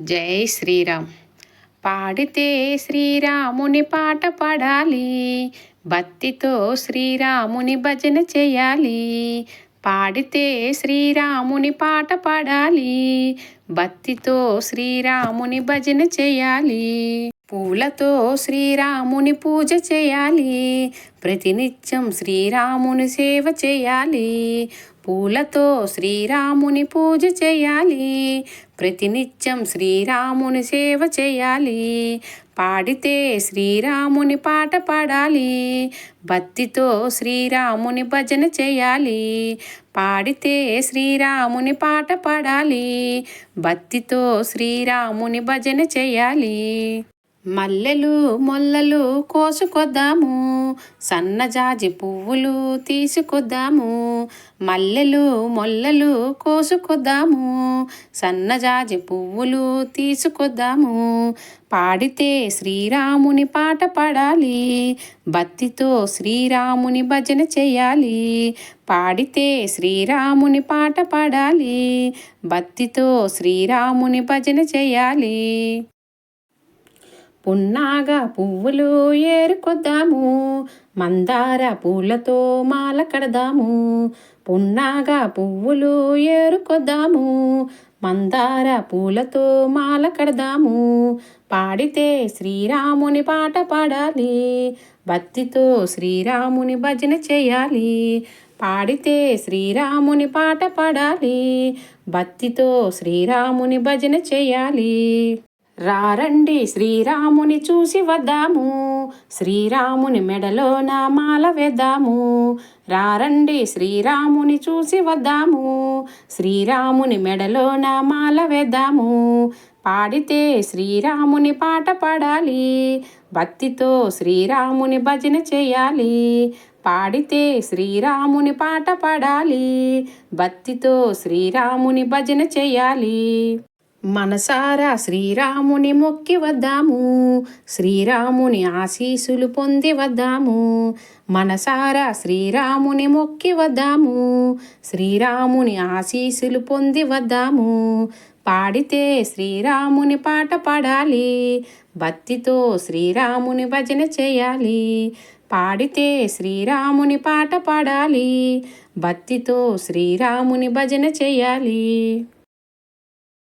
జై శ్రీరామ్. పాడితే శ్రీరాముని పాట పాడాలి. భక్తితో శ్రీరాముని భజన చేయాలి. పాడితే శ్రీరాముని పాట పాడాలి. భక్తితో శ్రీరాముని భజన చేయాలి. పూలతో శ్రీరాముని పూజ చేయాలి. ప్రతినిత్యం శ్రీరాముని సేవ చేయాలి. పూలతో శ్రీరాముని పూజ చేయాలి. ప్రతినిత్యం శ్రీరాముని సేవ చేయాలి. పాడితే శ్రీరాముని పాట పాడాలి. భక్తితో శ్రీరాముని భజన చేయాలి. పాడితే శ్రీరాముని పాట పాడాలి. భక్తితో శ్రీరాముని భజన చేయాలి. మల్లెలు మొల్లలు కోసుకొద్దాము సన్నజాజి పువ్వులు తీసుకొద్దాము మల్లెలు మొల్లలు కోసుకొద్దాము సన్నజాజి పువ్వులు తీసుకొద్దాము. పాడితే శ్రీరాముని పాట పాడాలి భక్తితో శ్రీరాముని భజన చేయాలి. పాడితే శ్రీరాముని పాట పాడాలి భక్తితో శ్రీరాముని భజన చేయాలి. పున్నాగ పువ్వులు ఏరుకొద్దాము మందార పూలతో మాల కడదాము. పున్నాగ పువ్వులు ఏరుకొద్దాము మందార పూలతో మాల కడదాము. పాడితే శ్రీరాముని పాట పాడాలి భక్తితో శ్రీరాముని భజన చేయాలి. పాడితే శ్రీరాముని పాట పాడాలి భక్తితో శ్రీరాముని భజన చేయాలి. రారండి శ్రీరాముని చూసి వద్దాము. శ్రీరాముని మెడలో నా మాల వేద్దాము. రారండి శ్రీరాముని చూసి వద్దాము. శ్రీరాముని మెడలో నా మాల వేద్దాము. పాడితే శ్రీరాముని పాట పాడాలి. భక్తితో శ్రీరాముని భజన చేయాలి. పాడితే శ్రీరాముని పాట పాడాలి. భక్తితో శ్రీరాముని భజన చేయాలి. మనసారా శ్రీరాముని మొక్కి వద్దాము శ్రీరాముని ఆశీసులు పొంది వద్దాము. మనసారా శ్రీరాముని మొక్కి వద్దాము శ్రీరాముని ఆశీసులు పొంది వద్దాము. పాడితే శ్రీరాముని పాట పాడాలి భక్తితో శ్రీరాముని భజన చేయాలి. పాడితే శ్రీరాముని పాట పాడాలి భక్తితో శ్రీరాముని భజన చేయాలి.